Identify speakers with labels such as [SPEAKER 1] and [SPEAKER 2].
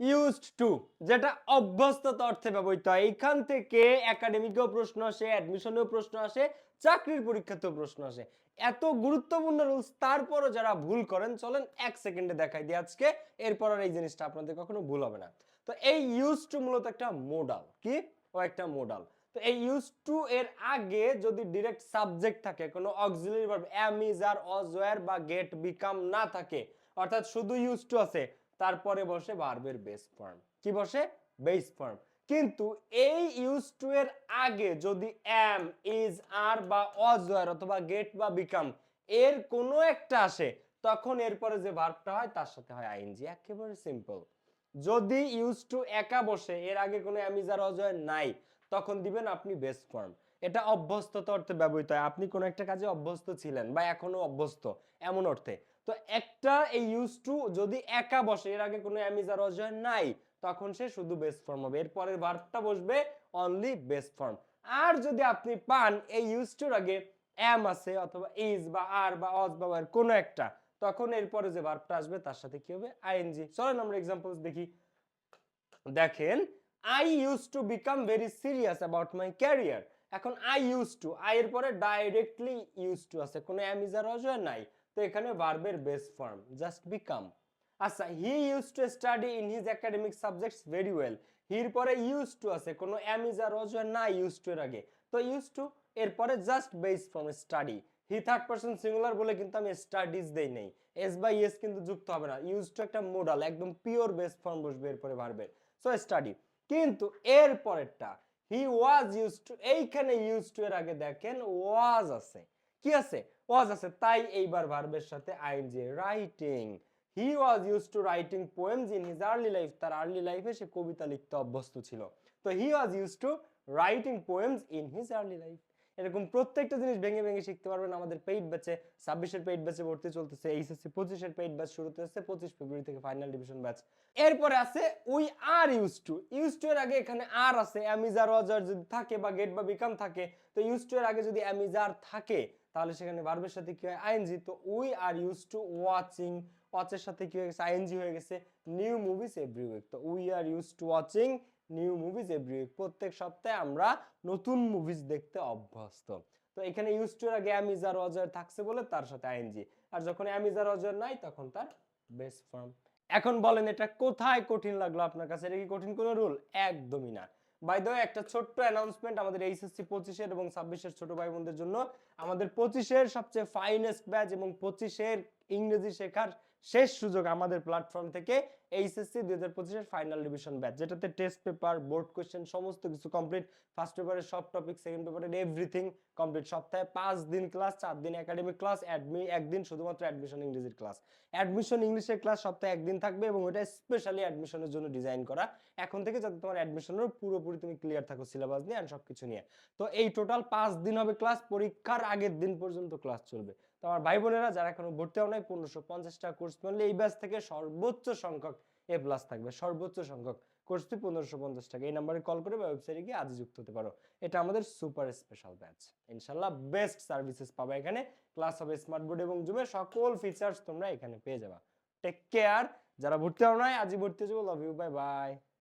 [SPEAKER 1] Used to যেটা অভ্যস্তত অর্থে ব্যবহৃত হয়। এইখান থেকে একাডেমিকেও প্রশ্ন আসে অ্যাডমিশনেও প্রশ্ন আসে, চাকরির পরীক্ষাতেও প্রশ্ন আসে। এত গুরুত্বপূর্ণ রুলস তারপরও যারা ভুল করেন, চলেন এক সেকেন্ডে দেখাই দিই আজকে। এরপর আর এই জিনিসটা আপনাদের কখনো ভুল হবে না। তো এই ইউজ টু মূলত একটা মোডাল কি? ও একটা মোডাল তো এই ইউজ টু এর আগে যদি ডিরেক্ট সাবজেক্ট থাকে, কোনো auxiliary verb am is are was were বা গেট বিকাম না থাকে, অর্থাৎ শুধু ইউজ টু আছে তারপরে বসে ভার্বের বেস ফর্ম কি বসে? বেস ফর্ম কিন্তু এই ইউজ টু এর আগে যদি এম ইজ আর বা অজ ওয়্যার অথবা গেট বা বিকাম এর কোনো একটা আসে, তখন এরপরে যে ভার্বটা হয়, তার সাথে হয় আইএনজি একেবারে সিম্পল যদি ইউজ টু একা বসে, এর আগে কোনো অ্যামিজার অজয় নাই, তখন দিবেন আপনি বেস্ট ফর্ম এটা অভ্যস্তত অর্থে ব্যবহৃত হয়। আপনি কোনো একটা কাজে অভ্যস্ত ছিলেন বা এখনও অভ্যস্ত, এমন অর্থে। তো একটা এই ইউজ টু যদি একা বসে, এর আগে কোনো অ্যামিজার অজয় নাই, তখন সে শুধু বেস্ট ফর্ম হবে। এরপরের ভার্বটা বসবে অনলি বেস্ট ফর্ম আর যদি আপনি পান, এই ইউজ টুর আগে এম আছে অথবা ইজ বা আর বা অজ বা were, কোনো একটা, তখন এরপরে যে ভার্বটা আসবে, তার সাথে কি হবে? আইএনজি চলেন আমরা এক্সাম্পলস দেখি। দেখেন I use to become very serious about my career এখন আই ইউজ টু আই এর পরে ডাইরেক্টলি ইউজ টু আছে। কোনো অ্যামিজার অজয় নাই। তো এখানে ভার্বের বেস ফর্ম জাস্ট বিকাম আচ্ছা he use to study in his academic subjects very well হির পরে ইউজ টু আছে, কোনো অ্যামিজার অজয় না ইউজ টু এর আগে। তো ইউজ টু এরপরে just base form study he third person singular বলে কিন্তু আমি স্টাডিজ দেই নেই। এস বাই এস কিন্তু যুক্ত হবে না। ইউজ টু একটা মোডাল একদম পিওর বেস ফর্ম বসবে এরপরে ভার্বের সো স্টাডি কিন্তু এর পরেরটা হি ওয়াজ ইউজ টু এইখানে ইউজ টু এর আগে দেখেন ওয়াজ আছে। কি আছে? ওয়াজ আছে। তাই এইবার ভার্বের সাথে ING writing he was use to writing poems in his early life তার আর্লি লাইফে সে কবিতা লিখতে অভ্যস্ত ছিল। তো he was use to writing poems in his early life এরকম প্রত্যেকটা জিনিস ভেঙে ভেঙে শিখতে পারবেন। আমাদের পেইড ব্যাচে ছাব্বিশের পেইড ব্যাচে ভর্তি চলতেছে, এইচএসসি পঁচিশের পেইড ব্যাচ শুরু হচ্ছে পঁচিশ ফেব্রুয়ারি থেকে ফাইনাল ডিভিশন ব্যাচ এরপরে আছে we are use to use to এর আগে এখানে আর আছে অ্যামিজার অজার যদি থাকে বা গেট বা বিকাম থাকে, তো ইউজ টু এর আগে যদি অ্যামিজার থাকে, তাহলে সেখানে ভার্বের সাথে কি হয়? আইএনজি তো we are use to watching ওয়াচের সাথে কি হয়ে গেছে? আইএনজি হয়ে গেছে নিউ মুভিস এভরি উইক তো we are use to watching new movies every week প্রত্যেক সপ্তাহে আমরা নতুন মুভিজ দেখতে অভ্যস্ত। তো এখানে ইউজ টু এর আগে অ্যামিজার অজয় থাকছে বলে তার সাথে আইএনজি। আর যখন অ্যামিজার অজয় নাই, তখন তার বেস ফর্ম এখন বলেন এটা কোথায় কঠিন লাগল আপনার কাছে? এটা কি কঠিন কোনো রুল একদমই না। বাই দ্য একটা ছোট্ট অ্যানাউন্সমেন্ট আমাদের এইচএসসি পঁচিশের এবং ছাব্বিশের ছোট ভাই বোনদের জন্য। আমাদের পঁচিশের সবচেয়ে ফাইনেস্ট ব্যাচ এবং পঁচিশের ইংরেজি শেখার শেষ সুযোগ আমাদের প্ল্যাটফর্ম থেকে এইচএসসি দুই হাজার পঁচিশের ফাইনাল ডিভিশন ব্যাচ যেটাতে টেস্ট পেপার বোর্ড কোয়েশ্চেন সমস্ত কিছু কমপ্লিট ফার্স্ট পেপারের সব টপিক সেকেন্ড পেপারের এভরিথিং কমপ্লিট সপ্তাহে পাঁচ দিন ক্লাস চার দিন একাডেমিক ক্লাস অ্যাডমি একদিন শুধুমাত্র অ্যাডমিশন ইংরেজির ক্লাস অ্যাডমিশন ইংলিশের ক্লাস সপ্তাহে একদিন থাকবে এবং ওটা স্পেশালি অ্যাডমিশনের জন্য ডিজাইন করা। এখন থেকে যাতে তোমার অ্যাডমিশনের পুরোপুরি তুমি ক্লিয়ার থাকো সিলেবাস নিয়ে আর সবকিছু নিয়ে। তো এই টোটাল পাঁচ দিন হবে ক্লাস পরীক্ষার আগের দিন পর্যন্ত ক্লাস চলবে। তো আমার ভাই বোনেরা যারা এখনও ভর্তি হও নাই, পনেরোশো পঞ্চাশ টাকা কোর্স করলে এই ব্যাচ থেকে সর্বোচ্চ সংখ্যক এ প্লাস থাকবে। সর্বোচ্চ সংখ্যক কোর্স ফি পনেরোশো পঞ্চাশ টাকা। এই নাম্বারে কল করে বা ওয়েবসাইটে গিয়ে আজই যুক্ত হতে পারো। এটা আমাদের সুপার স্পেশাল ব্যাচ ইনশাল্লাহ বেস্ট সার্ভিসেস পাবে এখানে। ক্লাস হবে স্মার্ট বোর্ড এবং জুমে সকল ফিচার্স তোমরা এখানে পেয়ে যাবা। টেক কেয়ার যারা ভর্তি হও নাই, আজই ভর্তি হয়ে যাব। Love you bye bye